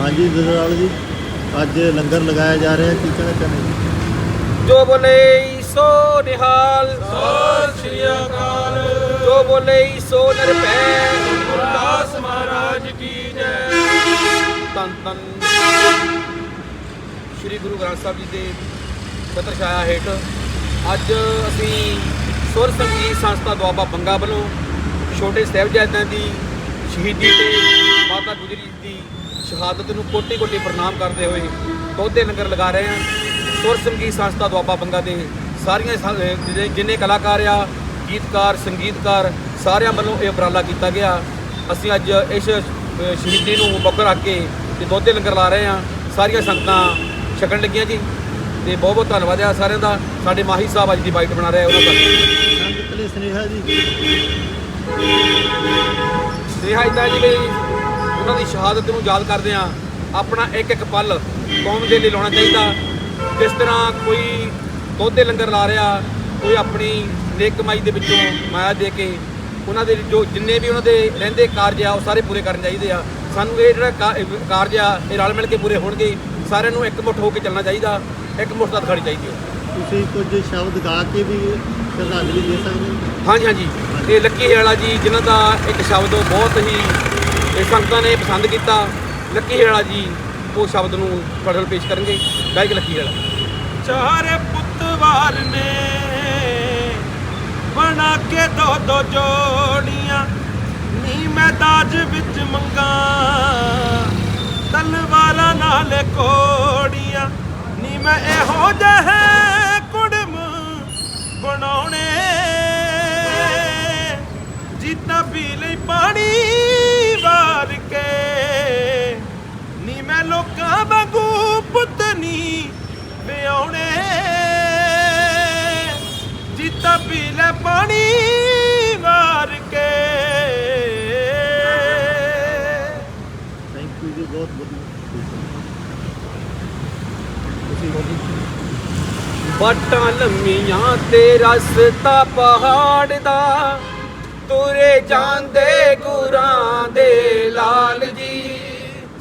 ਹਾਂਜੀ ਦਦਰਾਲ ਜੀ ਅੱਜ ਲੰਗਰ ਲਗਾਇਆ ਜਾ ਰਿਹਾ ਕੀ ਕਹਿਣਾ ਚਾਹੁੰਦੇ ਜੀ ਜੋ ਬੋਲੇ ਸੋ ਨਿਹਾਲ ਸਤਿ ਸ਼੍ਰੀ ਅਕਾਲ। ਜੋ ਬੋਲੇ ਸੋ ਨਿਰਭੈ ਗੁਰਦਾਸ ਮਹਾਰਾਜ ਕੀ ਜੈ। ਤਨ ਤਨ ਸ੍ਰੀ ਗੁਰੂ ਗ੍ਰੰਥ ਸਾਹਿਬ ਜੀ ਦੇ ਛਤਰ ਛਾਇਆ ਹੇਠ ਅੱਜ ਅਸੀਂ ਸੁਰ ਸੰਗੀਤ ਸੰਸਥਾ ਦੁਆਬਾ ਬੰਗਾ ਵੱਲੋਂ ਛੋਟੇ ਸਾਹਿਬਜ਼ਾਦਿਆਂ ਦੀ ਸ਼ਹੀਦੀ ਤੇ ਮਾਤਾ ਗੁਜਰੀ ਦੀ ਸ਼ਹਾਦਤ ਨੂੰ ਕੋਟੀ ਕੋਟੀ ਪ੍ਰਣਾਮ ਕਰਦੇ ਹੋਏ ਦੋਦੇ ਲੰਗਰ ਲਗਾ ਰਹੇ ਹਾਂ। ਸੁਰ ਸੰਗੀਤ ਸੰਸਥਾ ਦੁਆਬਾ ਬੰਗਾ ਦੇ ਸਾਰੀਆਂ ਜਿੰਨੇ ਕਲਾਕਾਰ ਆ ਗੀਤਕਾਰ ਸੰਗੀਤਕਾਰ ਸਾਰਿਆਂ ਵੱਲੋਂ ਇਹ ਉਪਰਾਲਾ ਕੀਤਾ ਗਿਆ। ਅਸੀਂ ਅੱਜ ਇਸ ਸ਼ਹੀਦੀ ਨੂੰ ਮੁੱਖ ਰੱਖ ਕੇ ਤੇ ਦੋਦੇ ਲੰਗਰ ਲਾ ਰਹੇ ਹਾਂ। ਸਾਰੀਆਂ ਸੰਗਤਾਂ ਛਕਣ ਲੱਗੀਆਂ ਜੀ। ਤੇ ਬਹੁਤ ਬਹੁਤ ਧੰਨਵਾਦ ਆ ਸਾਰਿਆਂ ਦਾ। ਸਾਡੇ ਮਾਹੀ ਸਾਹਿਬ ਅੱਜ ਦੀ ਬਾਈਟ ਬਣਾ ਰਹੇ ਉਹਨਾਂ ਦਾ। ਸੰਗਤ ਲਈ ਸੁਨੇਹਾ ਜੀ। ਰਿਹਾ ਇਦਾਂ ਜੀ ਵੀ ਉਹਨਾਂ ਦੀ ਸ਼ਹਾਦਤ ਨੂੰ ਯਾਦ ਕਰਦੇ ਆ ਆਪਣਾ ਇੱਕ ਇੱਕ ਪਲ ਕੌਮ ਦੇ ਲਈ ਲਾਉਣਾ ਚਾਹੀਦਾ। ਜਿਸ ਤਰ੍ਹਾਂ ਕੋਈ ਦੋਦੇ ਲੰਗਰ ਲਾ ਰਿਹਾ ਕੋਈ ਆਪਣੀ ਨੇਕ ਕਮਾਈ ਦੇ ਵਿੱਚੋਂ ਮਾਇਆ ਦੇ ਕੇ ਉਹਨਾਂ ਦੇ ਜੋ ਜਿੰਨੇ ਵੀ ਉਹਨਾਂ ਦੇ ਰਹਿੰਦੇ ਕਾਰਜ ਆ ਉਹ ਸਾਰੇ ਪੂਰੇ ਕਰਨੇ ਚਾਹੀਦੇ ਆ। ਸਾਨੂੰ ਇਹ ਜਿਹੜਾ ਕਾਰਜ ਆ ਇਹ ਰਲ ਮਿਲ ਕੇ ਪੂਰੇ ਹੋਣਗੇ। ਸਾਰਿਆਂ ਨੂੰ ਇੱਕ ਮੁੱਠ ਹੋ ਕੇ ਚੱਲਣਾ ਚਾਹੀਦਾ। ਇੱਕ ਮੁੱਠ ਦਾ ਦਿਖਾਣੀ ਚਾਹੀਦੀ ਹੈ ਤੁਸੀਂ ਕੁਝ ਸ਼ਬਦ ਗਾ ਕੇ ਵੀ ਸ਼ਰਧਾਂਜਲੀ ਦੇ ਸਕਦੇ ਹੋ? ਹਾਂਜੀ ਹਾਂਜੀ। ਇਹ ਲੱਕੀ ਵਾਲਾ ਜੀ ਜਿਨ੍ਹਾਂ ਦਾ ਇੱਕ ਸ਼ਬਦ ਬਹੁਤ ਹੀ ਇਹ ਸੰਗਤਾਂ ਨੇ ਪਸੰਦ ਕੀਤਾ। ਲੱਕੀ ਵਾਲਾ ਜੀ, ਉਹ ਸ਼ਬਦ ਨੂੰ ਤੁਹਾਡੇ ਪੇਸ਼ ਕਰਨਗੇ। ਗਾਇਕ ਲੱਕੀ ਵਾਲਾ ਚਾਰੇ ਪੁੱਤ ਵਾਰ ਨੇ, ਬਣਾ ਕੇ ਦੋ ਦੋ ਜੋੜੀਆਂ। ਨੀ ਮੈਂ ਦਾਜ ਵਿੱਚ ਮੰਗਾ, ਤਲਵਾਰਾਂ ਨਾਲ ਕੋੜੀਆਂ। ਵਾਂਗੂ ਪੁੱਤ ਨੀ ਵਿਆਉਣੇ ਪੀ ਲੈ ਪਾਣੀ ਵਾਰ ਕੇ। ਥੈਂਕ ਯੂ ਜੀ ਬਹੁਤ ਵਧੀਆ। ਤੁਸੀਂ ਬੋਲੀ ਬਾਟਾਂ ਲੰਮੀਆਂ ਤੇ ਰਸਤਾ ਪਹਾੜ ਦਾ। ਤੁਰੇ ਜਾਂਦੇ ਗੁਰਾਂ ਦੇ ਲਾਲ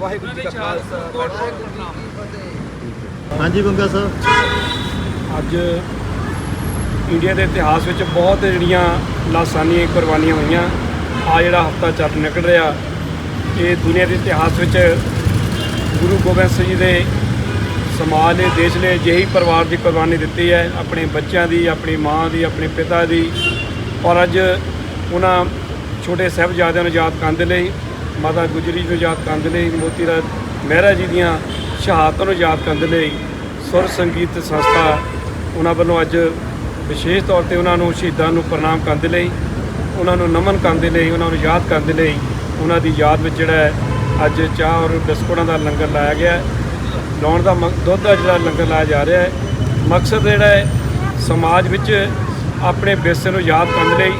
ਵਾਹਿਗੁਰੂ ਜੀ ਕਾ ਖਾਲਸਾ ਵਾਹਿਗੁਰੂ ਜੀ ਕੀ ਫਤਿਹ। ਹਾਂਜੀ ਬੰਗਾ ਸਾਹਿਬ। ਅੱਜ ਇੰਡੀਆ ਦੇ ਇਤਿਹਾਸ ਵਿੱਚ ਬਹੁਤ ਜਿਹੜੀਆਂ ਲਾਸਾਨੀਆਂ ਕੁਰਬਾਨੀਆਂ ਹੋਈਆਂ ਆ ਜਿਹੜਾ ਹਫਤਾ ਚੱਲ ਨਿਕਲ ਰਿਹਾ ਇਹ ਦੁਨੀਆ ਦੇ ਇਤਿਹਾਸ ਵਿੱਚ ਗੁਰੂ ਗੋਬਿੰਦ ਸਿੰਘ ਜੀ ਦੇ ਸਮਾਜ ਨੇ ਦੇਸ਼ ਨੇ ਜਿਹੀ ਪਰਿਵਾਰ ਦੀ ਕੁਰਬਾਨੀ ਦਿੱਤੀ ਹੈ ਆਪਣੇ ਬੱਚਿਆਂ ਦੀ ਆਪਣੀ ਮਾਂ ਦੀ ਆਪਣੇ ਪਿਤਾ ਦੀ। ਔਰ ਅੱਜ ਉਹਨਾਂ ਛੋਟੇ ਸਾਹਿਬਜ਼ਾਦਿਆਂ ਨੂੰ ਯਾਦ ਕਰਨ ਦੇ ਲਈ ਮਾਤਾ ਗੁਜਰੀ ਨੂੰ ਯਾਦ ਕਰਨ ਦੇ ਲਈ, ਮੋਤੀ ਰਾਜ ਮਹਿਰਾ ਜੀ ਦੀਆਂ ਸ਼ਹਾਦਤਾਂ ਨੂੰ ਯਾਦ ਕਰਨ ਦੇ ਲਈ ਸੁਰ ਸੰਗੀਤ ਸੰਸਥਾ ਉਹਨਾਂ ਵੱਲੋਂ ਅੱਜ ਵਿਸ਼ੇਸ਼ ਤੌਰ ਤੇ ਉਹਨਾਂ ਨੂੰ ਸ਼ਹੀਦਾਂ ਨੂੰ ਪ੍ਰਣਾਮ ਕਰਨ ਦੇ ਲਈ, ਉਹਨਾਂ ਨੂੰ ਨਮਨ ਕਰਨ ਦੇ ਲਈ, ਉਹਨਾਂ ਨੂੰ ਯਾਦ ਕਰਨ ਦੇ ਲਈ ਉਹਨਾਂ ਦੀ ਯਾਦ ਵਿੱਚ ਜਿਹੜਾ ਹੈ, ਅੱਜ ਚਾਹ ਔਰ ਬਿਸਕੁਟਾਂ ਦਾ ਲੰਗਰ ਲਾਇਆ ਗਿਆ ਹੈ। ਲਾਉਣ ਦਾ ਮਕ- ਦੁੱਧ ਦਾ ਜਿਹੜਾ ਲੰਗਰ ਲਾਇਆ ਜਾ ਰਿਹਾ ਹੈ। ਮਕਸਦ ਜਿਹੜਾ ਹੈ, ਸਮਾਜ ਵਿੱਚ ਆਪਣੇ ਵਿਰਸੇ ਨੂੰ ਯਾਦ ਕਰਨ ਲਈ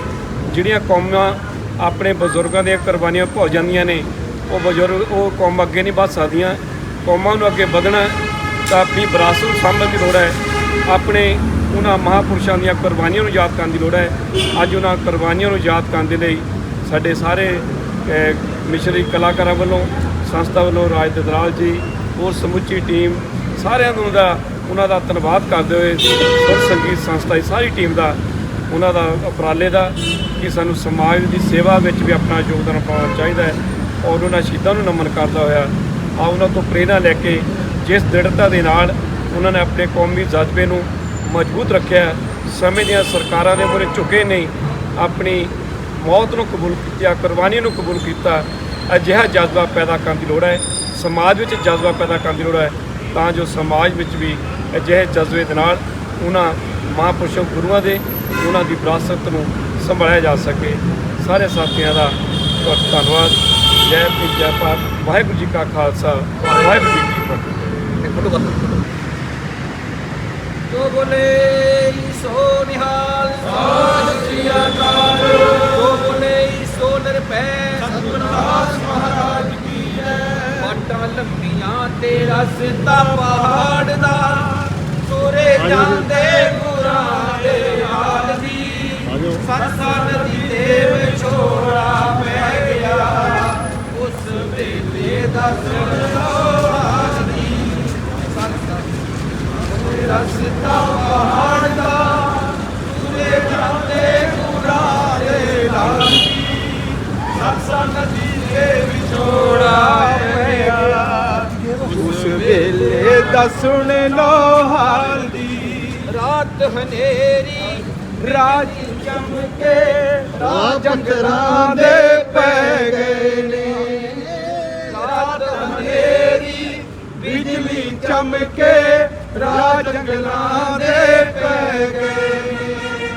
ਜਿਹੜੀਆਂ ਕੌਮਾਂ ਆਪਣੇ ਬਜ਼ੁਰਗਾਂ ਦੀਆਂ ਕੁਰਬਾਨੀਆਂ ਭੁੱਲ ਜਾਂਦੀਆਂ ਨੇ। ਉਹ ਬਜ਼ੁਰਗ ਉਹ ਕੌਮ ਅੱਗੇ ਨਹੀਂ ਵੱਧ ਸਕਦੀਆਂ। ਕੌਮਾਂ ਨੂੰ ਅੱਗੇ ਵਧਣਾ ਤਾਂ ਆਪਣੀ ਵਿਰਾਸਤ ਨੂੰ ਸਾਂਭਣ ਦੀ ਲੋੜ ਹੈ। ਆਪਣੇ ਉਹਨਾਂ ਮਹਾਪੁਰਸ਼ਾਂ ਦੀਆਂ ਕੁਰਬਾਨੀਆਂ ਨੂੰ ਯਾਦ ਕਰਨ ਦੀ ਲੋੜ ਹੈ। ਅੱਜ ਉਹਨਾਂ ਕੁਰਬਾਨੀਆਂ ਨੂੰ ਯਾਦ ਕਰਨ ਦੇ ਲਈ ਸਾਡੇ ਸਾਰੇ ਅਹ, ਮਿਸ਼ਰੀ ਕਲਾਕਾਰਾਂ ਵੱਲੋਂ ਸੰਸਥਾ ਵੱਲੋਂ ਰਾਜ ਦਦਰਾਲ ਜੀ ਹੋਰ ਸਮੁੱਚੀ ਟੀਮ ਸਾਰਿਆਂ ਨੂੰ ਦਾ ਉਹਨਾਂ ਦਾ ਧੰਨਵਾਦ ਕਰਦੇ ਹੋਏ ਸੁਰ ਸੰਗੀਤ ਸੰਸਥਾ ਦੀ ਸਾਰੀ ਟੀਮ ਦਾ ਉਹਨਾਂ ਦਾ ਉਪਰਾਲੇ ਦਾ ਕਿ ਸਾਨੂੰ ਸਮਾਜ ਦੀ ਸੇਵਾ ਵਿੱਚ ਵੀ ਆਪਣਾ ਯੋਗਦਾਨ ਪਾਉਣਾ ਚਾਹੀਦਾ ਹੈ ਔਰ ਉਹਨਾਂ ਸ਼ਹੀਦਾਂ ਨੂੰ ਨਮਨ ਕਰਦਾ ਹੋਇਆ ਆ ਉਹਨਾਂ ਤੋਂ ਪ੍ਰੇਰਣਾ ਲੈ ਕੇ ਜਿਸ ਦ੍ਰਿੜਤਾ ਦੇ ਨਾਲ ਉਹਨਾਂ ਨੇ ਆਪਣੇ ਕੌਮੀ ਜਜ਼ਬੇ ਨੂੰ ਮਜ਼ਬੂਤ ਰੱਖਿਆ ਸਮੇਂ ਦੀਆਂ ਸਰਕਾਰਾਂ ਦੇ ਮੂਹਰੇ ਝੁਕੇ ਨਹੀਂ, ਆਪਣੀ ਮੌਤ ਨੂੰ ਕਬੂਲ ਕੀਤਾ ਕੁਰਬਾਨੀ ਨੂੰ ਕਬੂਲ ਕੀਤਾ, ਅਜਿਹਾ ਜਜ਼ਬਾ ਪੈਦਾ ਕਰਨ ਦੀ ਲੋੜ ਹੈ, ਸਮਾਜ ਵਿੱਚ ਜਜ਼ਬਾ ਪੈਦਾ ਕਰਨ ਦੀ ਲੋੜ ਹੈ, ਤਾਂ ਜੋ ਸਮਾਜ ਵਿੱਚ ਵੀ ਅਜਿਹੇ ਜਜ਼ਬੇ ਦੇ ਨਾਲ ਉਹਨਾਂ ਮਹਾਂਪੁਰਸ਼ਾਂ ਗੁਰੂਆਂ ਦੇ, ਉਹਨਾਂ ਦੀ ਵਿਰਾਸਤ ਨੂੰ ਸੰਭਾਲਿਆ ਜਾ ਸਕੇ। ਸਾਰੇ ਸਾਥੀਆਂ ਦਾ ਬਹੁਤ ਧੰਨਵਾਦ। ਜੈ ਭੀਮ ਜੈ ਭਾਰਤ। ਵਾਹਿਗੁਰੂ ਜੀ ਕਾ ਖਾਲਸਾ। ਵਾਹਿਗੁਰੂ ਜੀ ਕੀ ਫਤਿਹ। ਫੋਟੋ ਕਰ ਜੋ ਬੋਲੇ ਸੋ ਨਿਹਾਲ ਸਤਿ ਸ੍ਰੀ ਅਕਾਲ। ਜੋ ਬੋਲੇ ਸੋ ਨਿਰਭੈ ਸਤਿਗੁਰਾਂ ਮਹਾਰਾਜ ਕੀ ਜੈ। ਬਾਟਾਂ ਲੰਮੀਆਂ ਤੇ ਰਸਤਾ ਪਹਾੜ ਦਾ। ਸੋਰੇ ਜਾਂਦੇ ਰਸਤਾ ਪਹਾੜ ਦਾ ਤੁਰੇ ਜਾਂਦੇ ਗੁਰਾਰੇ ਲਾਲੀ ਸਰਸਾ ਨਦੀ ਦੇ ਵਿਛੋੜਾ ਪੈ ਗਿਆ ਉਸ ਵੇਲੇ ਦਾ ਸੁਣ ਲੋ ਹਾਲ ਦੀ। ਰਾਤ ਹਨੇਰੀ ਰਾਜ ਚਮਕੇ ਜੰਗਲਾਂ ਦੇ ਪੈ ਗਏ ਨੇ। ਰਾਤ ਹਨੇਰੀ ਬਿਜਲੀ ਚਮਕੇ ਰਾਹ ਜੰਗਲਾਂ ਦੇ ਪੈ ਗਏ।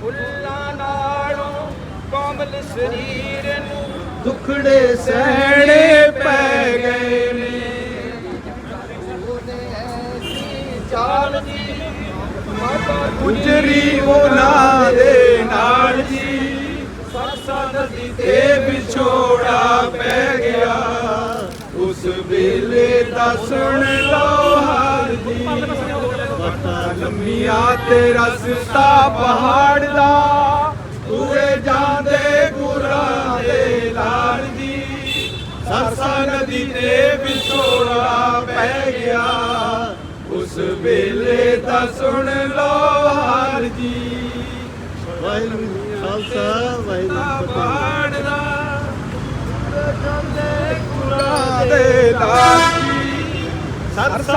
ਫੁੱਲਾਂ ਨਾਲੋਂ ਕੋਮਲ ਸਰੀਰ ਨੂੰ ਦੁਖੜੇ ਸਹਿਣੇ ਪੈ ਗਏ ਨੇ। ਚਾਲ ਦੀ ਮਾਤਾ ਗੁਜਰੀ ਉਹਨਾਂ ਦੇ ਨਾਲ ਜੀ। ਸਰਸਾ ਨਦੀ ਤੇ ਵਿਛੋੜਾ ਪੈ ਗਿਆ। ਉਸ ਵੇਲੇ ਦਾ ਸੁਣ ਲੋ ਲੰਮੀਆਂ ਤੇ ਰਸਤਾ ਪਹਾੜ ਦਾ। ਪੂਰੇ ਜਾਂਦੇ ਗੁਰਾਂ ਦੇ ਲਾਲ ਦੀ ਸਰਸਾ ਨਦੀ ਤੇ ਵਿਛੋੜਾ ਪੈ ਗਿਆ। ਉਸ ਵੇਲੇ ਦਾ ਸੁਣ ਲੋ ਹਾਲ ਜੀ। ਵਾਹਿਗੁਰੂ ਖਾਲਸਾ ਵਾਹਿਗੁਰੂ ਪਹਾੜ ਦਾ। ਜਾਂਦੇ ਗੁਰਾਂ ਦੇ ਲਾਲ ਦੀ ਸਰਸਾ